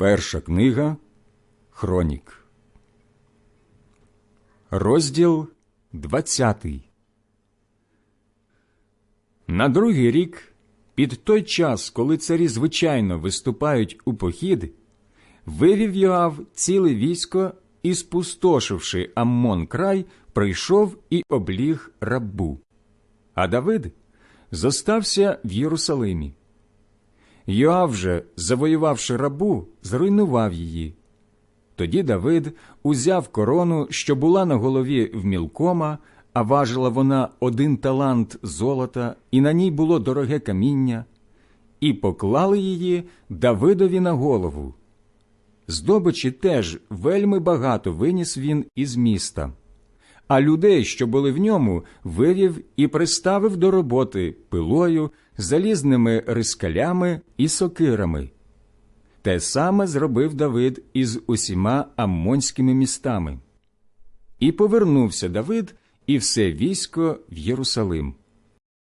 Перша книга Хронік. Розділ 20 На другий рік, під той час, коли царі звичайно виступають у похід, вивів Йоав ціле військо і, спустошивши Аммон край, прийшов і обліг рабу. А Давид зостався в Єрусалимі. Йоав же, завоювавши рабу, зруйнував її. Тоді Давид узяв корону, що була на голові в мілкома, а важила вона один талант золота, і на ній було дороге каміння, і поклали її Давидові на голову. Здобичі теж вельми багато виніс він із міста, а людей, що були в ньому, вивів і приставив до роботи пилою, залізними рискалями і сокирами. Те саме зробив Давид із усіма аммонськими містами. І повернувся Давид і все військо в Єрусалим.